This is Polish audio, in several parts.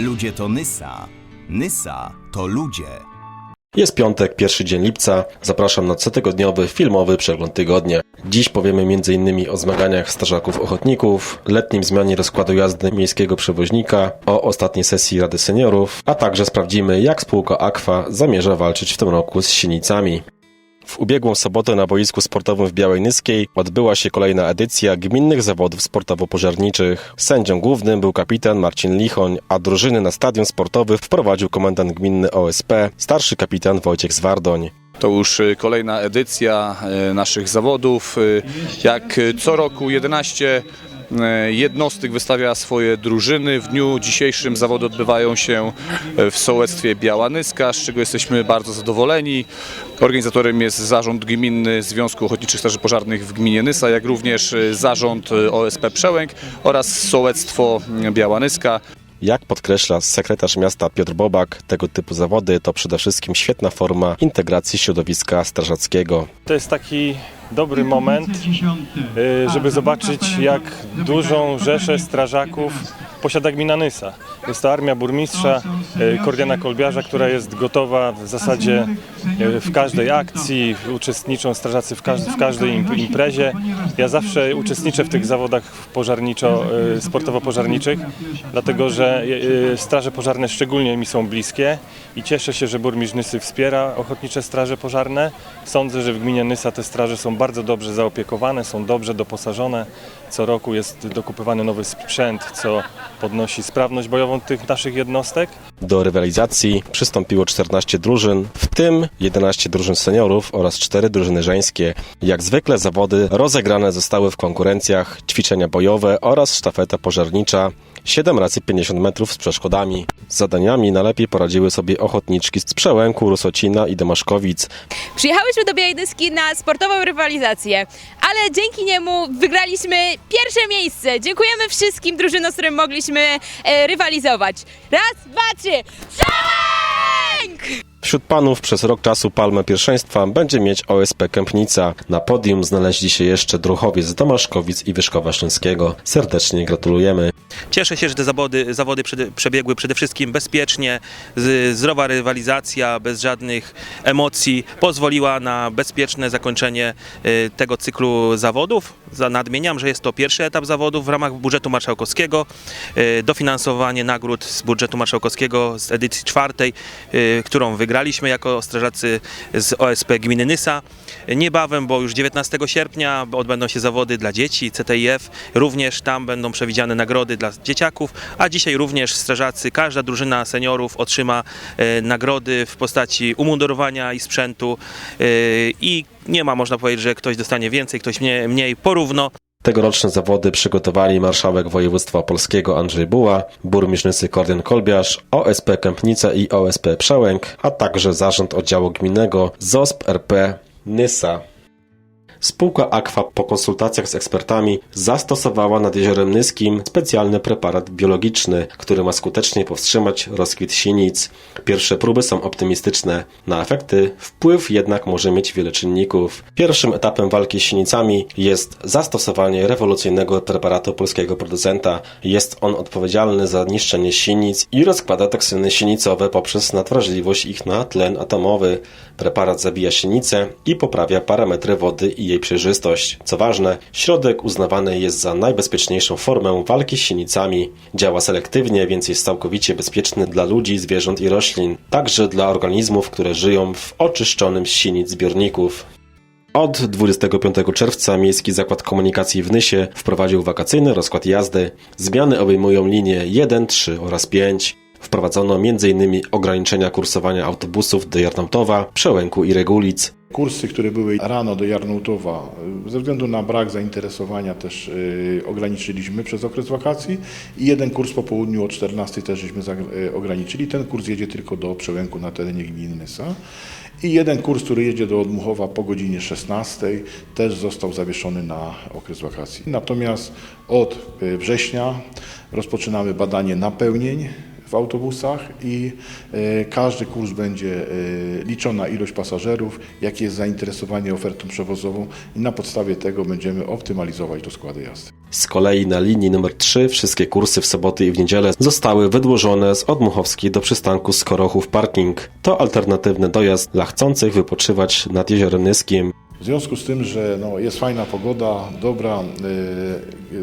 Ludzie to Nysa. Nysa to ludzie. Jest piątek, pierwszy dzień lipca. Zapraszam na cotygodniowy filmowy przegląd tygodnia. Dziś powiemy m.in. o zmaganiach strażaków ochotników, letnim zmianie rozkładu jazdy miejskiego przewoźnika, o ostatniej sesji Rady Seniorów, a także sprawdzimy, jak spółka Aqua zamierza walczyć w tym roku z sinicami. W ubiegłą sobotę na boisku sportowym w Białej Nyskiej odbyła się kolejna edycja gminnych zawodów sportowo-pożarniczych. Sędzią głównym był kapitan Marcin Lichoń, a drużyny na stadion sportowy wprowadził komendant gminny OSP, starszy kapitan Wojciech Zwardoń. To już y, kolejna edycja y, naszych zawodów. Y, Jak co roku 11 y, jednostek wystawia swoje drużyny. W dniu dzisiejszym zawody odbywają się y, w sołectwie Biała Nyska, z czego jesteśmy bardzo zadowoleni. Organizatorem jest Zarząd Gminny Związku Ochotniczych Straży Pożarnych w gminie Nysa, jak również y, Zarząd OSP Przełęk oraz sołectwo y, Biała Nyska. Jak podkreśla sekretarz miasta Piotr Bobak, tego typu zawody to przede wszystkim świetna forma integracji środowiska strażackiego. To jest taki dobry moment, y, żeby zobaczyć, jak dużą rzeszę strażaków posiada gmina Nysa. Jest to armia burmistrza y, Kordiana Kolbiarza, która jest gotowa w zasadzie y, w każdej akcji, uczestniczą strażacy w, każ- w każdej im- imprezie. Ja zawsze uczestniczę w tych zawodach pożarniczo, y, sportowo-pożarniczych, dlatego że y, straże pożarne szczególnie mi są bliskie i cieszę się, że burmistrz Nysy wspiera ochotnicze straże pożarne. Sądzę, że w gminie Nysa te straże są bardzo dobrze zaopiekowane, są dobrze doposażone. Co roku jest dokupywany nowy sprzęt, co podnosi sprawność bojową tych naszych jednostek. Do rywalizacji przystąpiło 14 drużyn, w tym 11 drużyn seniorów oraz 4 drużyny żeńskie. Jak zwykle zawody rozegrane zostały w konkurencjach ćwiczenia bojowe oraz sztafeta pożarnicza 7 razy 50 metrów z przeszkodami. Z zadaniami najlepiej poradziły sobie ochotniczki z Przełęku, Rusocina i Domaszkowic. Przyjechałyśmy do Białej na sportową rywalizację, ale dzięki niemu wygraliśmy pierwsze miejsce. Dziękujemy wszystkim drużynom, z którymi mogliśmy e, rywalizować. Raz, dwa, trzy. Przełęk! Wśród panów przez rok czasu palmę pierwszeństwa będzie mieć OSP Kępnica. Na podium znaleźli się jeszcze Druchowiec z Domaszkowic i Wyszkowa Śląskiego. Serdecznie gratulujemy. Cieszę się, że te zawody, zawody przebiegły przede wszystkim bezpiecznie, zdrowa rywalizacja, bez żadnych emocji, pozwoliła na bezpieczne zakończenie y, tego cyklu zawodów. Za- Nadmieniam, że jest to pierwszy etap zawodów w ramach budżetu marszałkowskiego, y, dofinansowanie nagród z budżetu marszałkowskiego z edycji czwartej, y, którą wygraliśmy jako strażacy z OSP Gminy Nysa. Niebawem, bo już 19 sierpnia odbędą się zawody dla dzieci CTIF, również tam będą przewidziane nagrody dla dzieciaków, a dzisiaj również strażacy, każda drużyna seniorów otrzyma e, nagrody w postaci umundurowania i sprzętu e, i nie ma, można powiedzieć, że ktoś dostanie więcej, ktoś mniej, mniej porówno. Tegoroczne zawody przygotowali marszałek województwa opolskiego Andrzej Buła, burmistrz Kordian Kolbiarz, OSP Kępnica i OSP Przełęk, a także zarząd oddziału gminnego ZOSP RP Nysa. Spółka Aqua po konsultacjach z ekspertami zastosowała nad jeziorem Nyskim specjalny preparat biologiczny, który ma skutecznie powstrzymać rozkwit sinic. Pierwsze próby są optymistyczne. Na efekty wpływ jednak może mieć wiele czynników. Pierwszym etapem walki z sinicami jest zastosowanie rewolucyjnego preparatu polskiego producenta. Jest on odpowiedzialny za niszczenie sinic i rozkłada toksyny sinicowe poprzez nadwrażliwość ich na tlen atomowy. Preparat zabija sinicę i poprawia parametry wody i jej przejrzystość. Co ważne, środek uznawany jest za najbezpieczniejszą formę walki z sinicami. Działa selektywnie, więc jest całkowicie bezpieczny dla ludzi, zwierząt i roślin, także dla organizmów, które żyją w oczyszczonym z sinic zbiorników. Od 25 czerwca Miejski Zakład Komunikacji w Nysie wprowadził wakacyjny rozkład jazdy. Zmiany obejmują linie 1, 3 oraz 5. Wprowadzono m.in. ograniczenia kursowania autobusów do Jarnautowa, Przełęku i Regulic. Kursy, które były rano do Jarnautowa, ze względu na brak zainteresowania też y, ograniczyliśmy przez okres wakacji i jeden kurs po południu o 14 też żeśmy y, ograniczyli. Ten kurs jedzie tylko do Przełęku na terenie gminy Nysa. I jeden kurs, który jedzie do Odmuchowa po godzinie 16 też został zawieszony na okres wakacji. Natomiast od y, września rozpoczynamy badanie napełnień w autobusach i e, każdy kurs będzie e, liczona ilość pasażerów, jakie jest zainteresowanie ofertą przewozową i na podstawie tego będziemy optymalizować rozkłady jazdy. Z kolei na linii numer 3 wszystkie kursy w soboty i w niedzielę zostały wydłużone z Odmuchowskiej do przystanku Skorochów Parking. To alternatywny dojazd dla chcących wypoczywać nad Jeziorem Nyskim. W związku z tym, że no, jest fajna pogoda, dobra,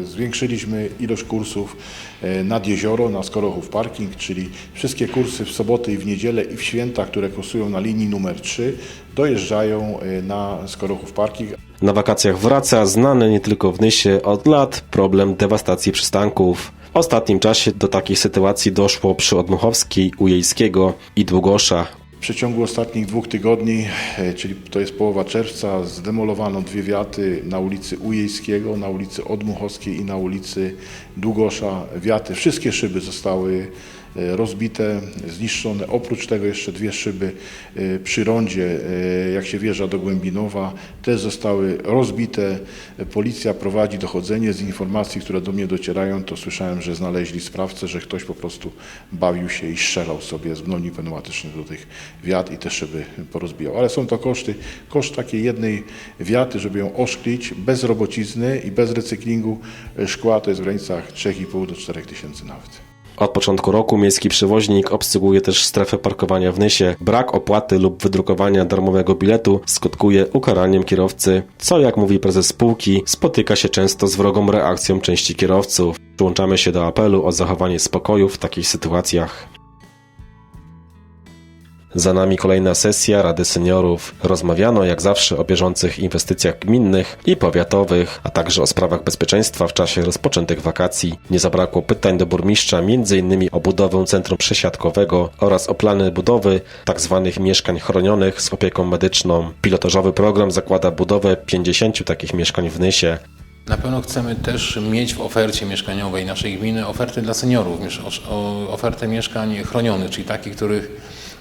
e, zwiększyliśmy ilość kursów e, nad jezioro, na Skorochów Parking, czyli wszystkie kursy w soboty i w niedzielę i w święta, które kursują na linii numer 3, dojeżdżają e, na Skorochów Parking. Na wakacjach wraca znany nie tylko w Nysie od lat problem dewastacji przystanków. W ostatnim czasie do takiej sytuacji doszło przy Odmuchowskiej, Ujejskiego i Długosza. W przeciągu ostatnich dwóch tygodni, e, czyli to jest połowa czerwca, zdemolowano dwie wiaty na ulicy Ujejskiego, na ulicy Odmuchowskiej i na ulicy Długosza. Wiaty, wszystkie szyby zostały rozbite, zniszczone. Oprócz tego jeszcze dwie szyby e, przy rondzie, e, jak się wjeżdża do Głębinowa, też zostały rozbite. Policja prowadzi dochodzenie z informacji, które do mnie docierają, to słyszałem, że znaleźli sprawcę, że ktoś po prostu bawił się i strzelał sobie z broni pneumatycznych do tych wiat i te szyby porozbijał. Ale są to koszty, koszt takiej jednej wiaty, żeby ją oszklić bez robocizny i bez recyklingu e, szkła, to jest w granicach 3,5 do 4 tysięcy nawet. Od początku roku miejski przewoźnik obsługuje też strefę parkowania w Nysie. Brak opłaty lub wydrukowania darmowego biletu skutkuje ukaraniem kierowcy, co jak mówi prezes spółki, spotyka się często z wrogą reakcją części kierowców. Przyłączamy się do apelu o zachowanie spokoju w takich sytuacjach. Za nami kolejna sesja Rady Seniorów. Rozmawiano jak zawsze o bieżących inwestycjach gminnych i powiatowych, a także o sprawach bezpieczeństwa w czasie rozpoczętych wakacji. Nie zabrakło pytań do burmistrza m.in. o budowę centrum przesiadkowego oraz o plany budowy tzw. mieszkań chronionych z opieką medyczną. Pilotażowy program zakłada budowę 50 takich mieszkań w Nysie. Na pewno chcemy też mieć w ofercie mieszkaniowej naszej gminy oferty dla seniorów, ofertę mieszkań chronionych, czyli takich, których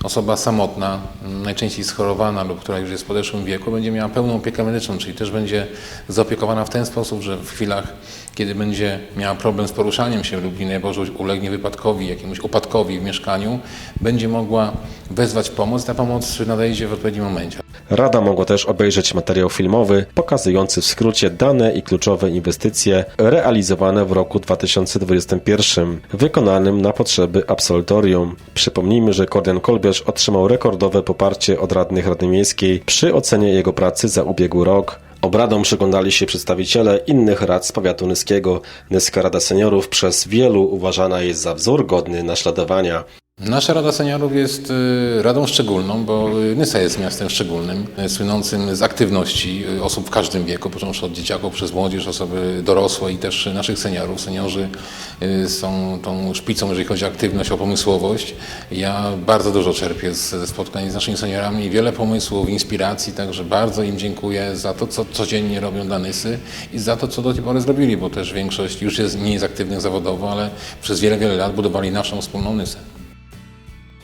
osoba samotna, najczęściej schorowana lub która już jest w podeszłym wieku, będzie miała pełną opiekę medyczną, czyli też będzie zaopiekowana w ten sposób, że w chwilach, kiedy będzie miała problem z poruszaniem się lub nie Boże ulegnie wypadkowi, jakiemuś upadkowi w mieszkaniu, będzie mogła wezwać pomoc. Ta pomoc nadejdzie w odpowiednim momencie. Rada mogła też obejrzeć materiał filmowy pokazujący w skrócie dane i kluczowe inwestycje realizowane w roku 2021, wykonanym na potrzeby absolutorium. Przypomnijmy, że Kordian Kolbiarz otrzymał rekordowe poparcie od radnych Rady Miejskiej przy ocenie jego pracy za ubiegły rok. Obradom przyglądali się przedstawiciele innych rad z powiatu nyskiego. Nyska Rada Seniorów przez wielu uważana jest za wzór godny naśladowania. Nasza Rada Seniorów jest y, radą szczególną, bo Nysa jest miastem szczególnym, słynącym z aktywności y, osób w każdym wieku, począwszy od dzieciaków przez młodzież, osoby dorosłe i też naszych seniorów. Seniorzy y, są tą szpicą, jeżeli chodzi o aktywność, o pomysłowość. Ja bardzo dużo czerpię ze spotkań z naszymi seniorami, wiele pomysłów, inspiracji, także bardzo im dziękuję za to, co codziennie robią dla Nysy i za to, co do tej pory zrobili, bo też większość już jest, nie jest aktywnych zawodowo, ale przez wiele, wiele lat budowali naszą wspólną Nysę.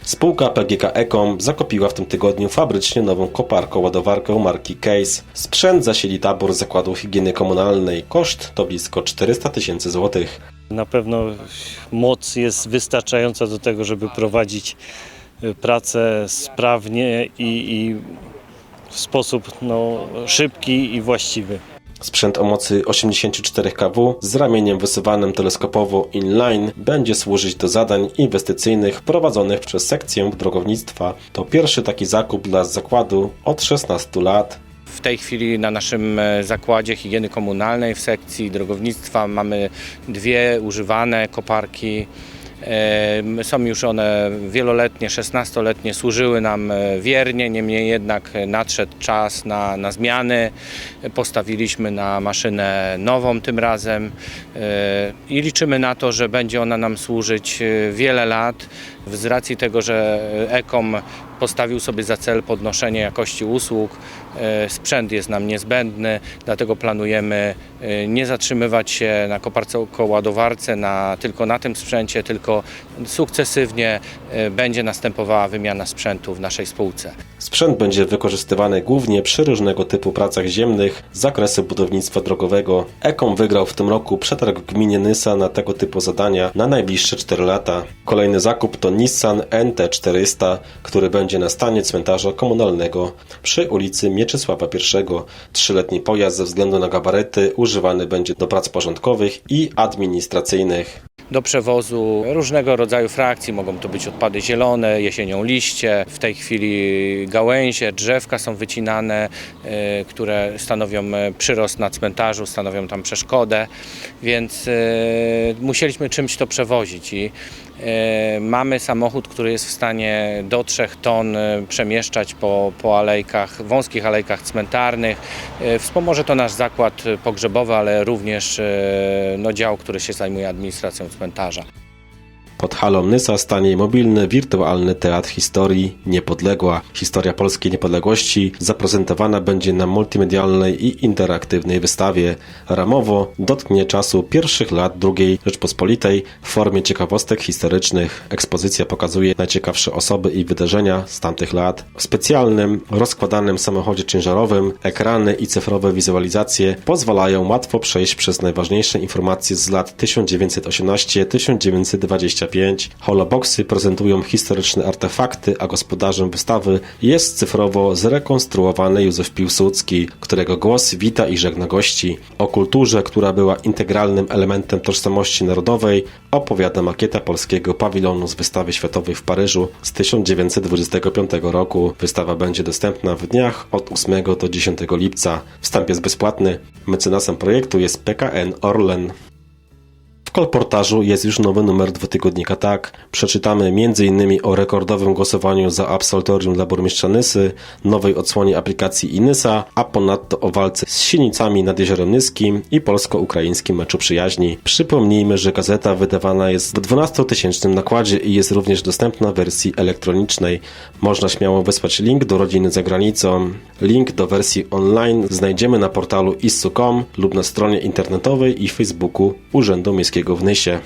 Spółka PGK Ecom zakupiła w tym tygodniu fabrycznie nową koparką-ładowarkę marki Case. Sprzęt zasili tabor zakładu higieny komunalnej. Koszt to blisko 400 tysięcy złotych. Na pewno moc jest wystarczająca do tego, żeby prowadzić y, pracę sprawnie i, i w sposób no, szybki i właściwy. Sprzęt o mocy 84 kW z ramieniem wysuwanym teleskopowo inline będzie służyć do zadań inwestycyjnych prowadzonych przez sekcję drogownictwa. To pierwszy taki zakup dla zakładu od 16 lat. W tej chwili na naszym e, zakładzie higieny komunalnej w sekcji drogownictwa mamy dwie używane koparki. Są już one wieloletnie, 16-letnie, służyły nam e, wiernie, niemniej jednak nadszedł czas na, na zmiany. Postawiliśmy na maszynę nową tym razem e, i liczymy na to, że będzie ona nam służyć e, wiele lat. Z racji tego, że Ekom postawił sobie za cel podnoszenie jakości usług. E, Sprzęt jest nam niezbędny, dlatego planujemy e, nie zatrzymywać się na koparce-ładowarce na, tylko na tym sprzęcie, tylko sukcesywnie e, będzie następowała wymiana sprzętu w naszej spółce. Sprzęt będzie wykorzystywany głównie przy różnego typu pracach ziemnych z zakresu budownictwa drogowego. Ekom wygrał w tym roku przetarg w gminie Nysa na tego typu zadania na najbliższe 4 lata. Kolejny zakup to Nissan NT400, który będzie na stanie cmentarza komunalnego przy ulicy Mieczysława I. Trzyletni pojazd ze względu na gabaryty używany będzie do prac porządkowych i administracyjnych. do przewozu różnego rodzaju frakcji. Mogą to być odpady zielone, jesienią liście, w tej chwili gałęzie, drzewka są wycinane, e, które stanowią e, przyrost na cmentarzu, stanowią tam przeszkodę, więc e, musieliśmy czymś to przewozić i mamy samochód, który jest w stanie do 3 ton e, przemieszczać po, po alejkach, wąskich alejkach cmentarnych. E, Wspomoże to nasz zakład pogrzebowy, ale również e, no, dział, który się zajmuje administracją cmentarza. Pod halą Nysa stanie mobilny, wirtualny teatr historii Niepodległa. Historia polskiej niepodległości zaprezentowana będzie na multimedialnej i interaktywnej wystawie. Ramowo dotknie czasu pierwszych lat II Rzeczpospolitej w formie ciekawostek historycznych. Ekspozycja pokazuje najciekawsze osoby i wydarzenia z tamtych lat. W specjalnym, rozkładanym samochodzie ciężarowym ekrany i cyfrowe wizualizacje pozwalają łatwo przejść przez najważniejsze informacje z lat 1918-1925. Holoboxy prezentują historyczne artefakty, a gospodarzem wystawy jest cyfrowo zrekonstruowany Józef Piłsudski, którego głos wita i żegna gości. O kulturze, która była integralnym elementem tożsamości narodowej, opowiada makieta polskiego pawilonu z wystawy światowej w Paryżu z 1925 roku. Wystawa będzie dostępna w dniach od 8 do 10 lipca. Wstęp jest bezpłatny. Mecenasem projektu jest PKN Orlen. Kolportażu jest już nowy numer dwutygodnika Tak. Przeczytamy m.in. o rekordowym głosowaniu za absolutorium dla burmistrza Nysy, nowej odsłonie aplikacji Inysa, a ponadto o walce z silnicami nad Jeziorem Nyskim i polsko-ukraińskim meczu przyjaźni. Przypomnijmy, że gazeta wydawana jest w 12-tysięcznym nakładzie i jest również dostępna w wersji elektronicznej. Można śmiało wysłać link do rodziny za granicą. Link do wersji online znajdziemy na portalu issu.com lub na stronie internetowej i Facebooku Urzędu Miejskiego w Nysie.